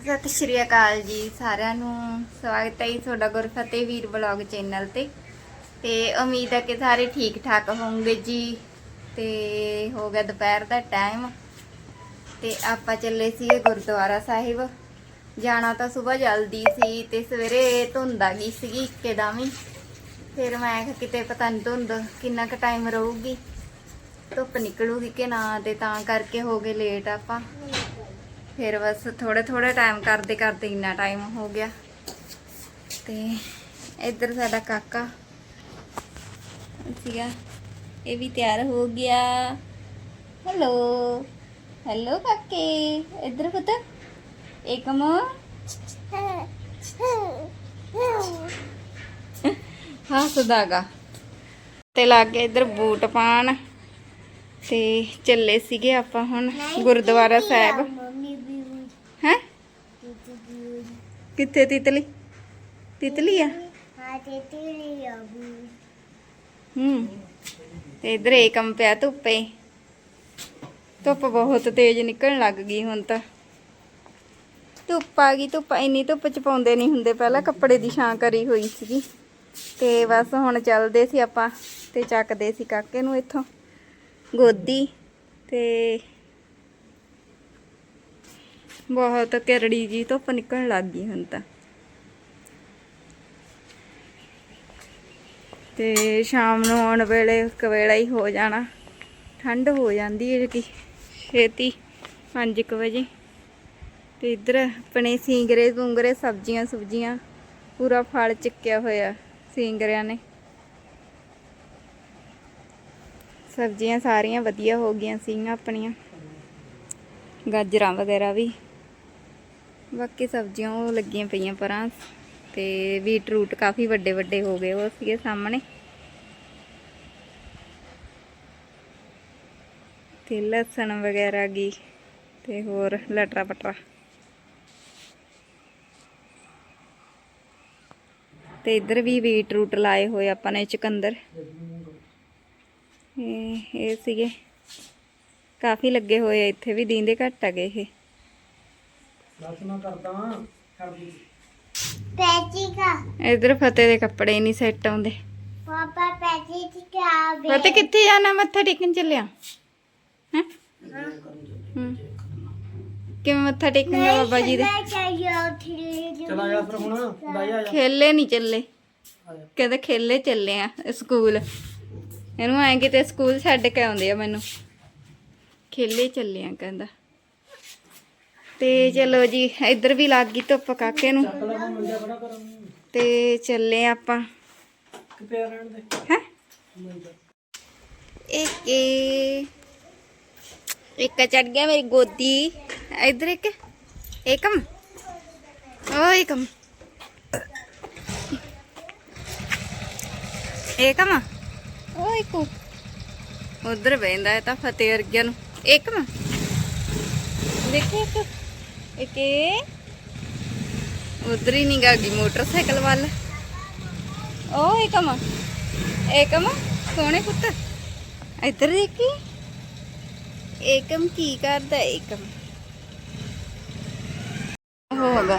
ਸਤਿ ਸ਼੍ਰੀ ਅਕਾਲ ਜੀ ਸਾਰਿਆਂ ਨੂੰ। ਸਵਾਗਤ ਹੈ ਜੀ ਤੁਹਾਡਾ ਗੁਰਫਤਿਹ ਵੀਰ ਬਲੌਗ ਚੈਨਲ ਤੇ। ਤੇ ਉਮੀਦ ਹੈ ਕਿ ਸਾਰੇ ਠੀਕ ਠਾਕ ਹੋਵੋਗੇ ਜੀ। ਤੇ ਹੋ ਗਿਆ ਦੁਪਹਿਰ ਦਾ ਟਾਈਮ। ਤੇ ਆਪਾਂ ਚੱਲੇ ਸੀ ਗੁਰਦੁਆਰਾ ਸਾਹਿਬ। ਜਾਣਾ ਤਾਂ ਸਵੇਰ ਜਲਦੀ ਸੀ ਤੇ ਸਵੇਰੇ ਧੁੰਦ ਆ ਗਈ ਸੀਗੀ ਇੱਕਦਮ ਹੀ। ਫਿਰ ਮੈਂ ਕਿਹਾ ਕਿਤੇ ਪਤਾ ਨਹੀਂ ਧੁੰਦ ਕਿੰਨਾ ਕੁ ਟਾਈਮ ਰਹੂਗੀ। ਧੁੱਪ ਨਿਕਲੂਗੀ ਕਿ ਨਾ ਤੇ ਤਾਂ ਕਰਕੇ ਹੋ ਗਏ ਲੇਟ ਆਪਾਂ। ਫਿਰ ਬਸ ਥੋੜੇ ਥੋੜੇ ਟਾਈਮ ਕਰਦੇ ਕਰਦੇ ਇੰਨਾ ਟਾਈਮ ਹੋ ਗਿਆ। ਤੇ ਇੱਧਰ ਸਾਡਾ ਕਾਕਾ ਸੀਗਾ, ਇਹ ਵੀ ਤਿਆਰ ਹੋ ਗਿਆ। ਹੈਲੋ ਹੈਲੋ ਕਾਕੇ, ਇੱਧਰ ਪੁੱਤ। ਏਕਮ ਹਾਂ, ਸਦਾਗਾ। ਤੇ ਲੱਗ ਗਏ ਇੱਧਰ ਬੂਟ ਪਾਣ ਤੇ ਚੱਲੇ ਸੀਗੇ ਆਪਾਂ ਹੁਣ ਗੁਰਦੁਆਰਾ ਸਾਹਿਬ। ਹੈ? ਵੀ ਕਿੱਥੇ ਤਿਤਲੀ? ਤਿਤਲੀ ਆ? ਹਾਂ। ਤੇ ਤੇਰੀ ਹੂੰ ਤੇ ਇਧਰ ਏਕਮ ਪਿਆ ਧੁੱਪੇ। ਧੁੱਪ ਬਹੁਤ ਤੇਜ਼ ਨਿਕਲਣ ਲੱਗ ਗਈ ਹੁਣ ਤਾਂ। ਧੁੱਪ ਆ ਗਈ, ਧੁੱਪ ਇੰਨੀ ਧੁੱਪ ਚ ਪਾਉਂਦੇ ਨਹੀਂ ਹੁੰਦੇ। ਪਹਿਲਾਂ ਕੱਪੜੇ ਦੀ ਛਾਂ ਕਰੀ ਹੋਈ ਸੀਗੀ। ਤੇ ਬਸ ਹੁਣ ਚੱਲਦੇ ਸੀ ਆਪਾਂ ਤੇ ਚੱਕਦੇ ਸੀ ਕਾਕੇ ਨੂੰ ਇੱਥੋਂ। ਗੋਦੀ ਤੇ ਬਹੁਤ ਕਿਰੜੀ ਜੀ ਧੁੱਪ ਨਿਕਲਣ ਲੱਗ ਗਈ ਹੁਣ ਤਾਂ। ਤੇ ਸ਼ਾਮ ਨੂੰ ਆਉਣ ਵੇਲੇ ਕਵੇਲਾ ਹੀ ਹੋ ਜਾਣਾ। ਠੰਡ ਹੋ ਜਾਂਦੀ ਹੈ ਕਿ ਛੇਤੀ 5:00 ਵਜੇ। ਤੇ ਇੱਧਰ ਆਪਣੇ ਸਿੰਗਰੇ ਗੁੰਗਰੇ ਸਬਜ਼ੀਆਂ ਸੁਬਜ਼ੀਆਂ ਪੂਰਾ ਫਲ ਚੱਕਿਆ ਹੋਇਆ ਸਿੰਗਰਿਆਂ ਨੇ। ਸਬਜ਼ੀਆਂ ਸਾਰੀਆਂ ਵਧੀਆ ਹੋ ਗਈਆਂ ਸੀਗੀਆਂ ਆਪਣੀਆਂ। ਗਾਜਰਾਂ ਵਗੈਰਾ ਵੀ। ਬਾਕੀ ਸਬਜ਼ੀਆਂ ਉਹ ਲੱਗੀਆਂ ਪਈਆਂ ਪਰਾਂ ਤੇ ਬੀਟ ਰੂਟ ਕਾਫੀ ਵੱਡੇ ਵੱਡੇ ਹੋ ਗਏ ਉਹ ਸੀਗੇ ਸਾਹਮਣੇ। ਤੇ ਲਸਣ ਵਗੈਰਾ ਗੀ ਤੇ ਹੋਰ ਲਟਰਾ ਪਟਰਾ। ਤੇ ਇੱਧਰ ਵੀ ਬੀਟ ਰੂਟ ਲਾਏ ਹੋਏ ਆਪਾਂ ਨੇ ਚੁਕੰਦਰ। ਇਹ ਇਹ ਸੀਗੇ। ਕਾਫੀ ਲੱਗੇ ਹੋਏ ਆ ਇੱਥੇ ਵੀ ਦੀਂਦੇ ਘੱਟ ਆ ਗਏ ਇਹ ਇੱਧਰ ਫਤਿਹ ਦੇ ਕੱਪੜੇ ਨਹੀਂ ਸੈੱਟ ਆਉਂਦੇ। ਪਾਪਾ ਪੈਚੀ ਦੀ ਕਾ ਬੇ ਫਤਿਹ ਕਿੱਥੇ ਜਾਣਾ ਮੱਥਾ ਟੇਕਣ ਚੱਲਿਆ। ਹੈ? ਕਿਵੇਂ ਮੱਥਾ ਟੇਕਣਾ ਬਾਬਾ ਜੀ ਦੇ? ਚਲਾ ਜਾ ਫਿਰ ਹੁਣ ਜਾ। ਖੇਲੇ ਨਹੀਂ ਚੱਲੇ। ਕਹਿੰਦੇ ਖੇਲੇ ਚੱਲੇ ਆ ਸਕੂਲ। ਇਹਨੂੰ ਐਂ ਕਿਤੇ ਸਕੂਲ ਛੱਡ ਕੇ ਆਉਂਦੇ ਆ ਮੈਨੂੰ। ਖੇਲੇ ਚੱਲੇ ਆ ਕਹਿੰਦਾ। ਤੇ ਚਲੋ ਜੀ, ਇੱਧਰ ਵੀ ਲੱਗ ਗਈ ਧੁੱਪ ਕਾਕੇ ਨੂੰ। ਤੇ ਚੱਲੇ ਆਪਾਂ। ਕਿ ਰਹਿਣ ਦੇ ਹੈ? ਇੱਕ ਇੱਕ ਚੜ ਗਿਆ ਮੇਰੀ ਗੋਦੀ। ਇੱਧਰ ਇੱਕ ਏਕਮ ਓ ਏਕਮ ਏਕਮ ਓ ਏਕੂ ਉਧਰ ਬੈਂਦਾ ਹੈ ਤਾਂ ਫਤਿਹ ਵਰਗਿਆਂ ਨੂੰ। ਏਕਮ ਦੇਖੋ ਇੱਕ। ਇੱਕ ਉਧਰ ਹੀ ਨਹੀਂ ਗਈ ਮੋਟਰਸਾਈਕਲ ਵੱਲ। ਓ ਏਕਮ ਏਕਮ ਸੋਹਣੇ ਪੁੱਤ। ਇੱਧਰ ਦੇਖੀ। ਏਕਮ ਕੀ ਕਰਦਾ ਹੈ ਏਕਮ ਹੋਗਾ।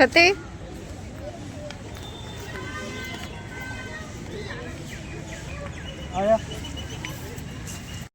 ਫਤਿਹ।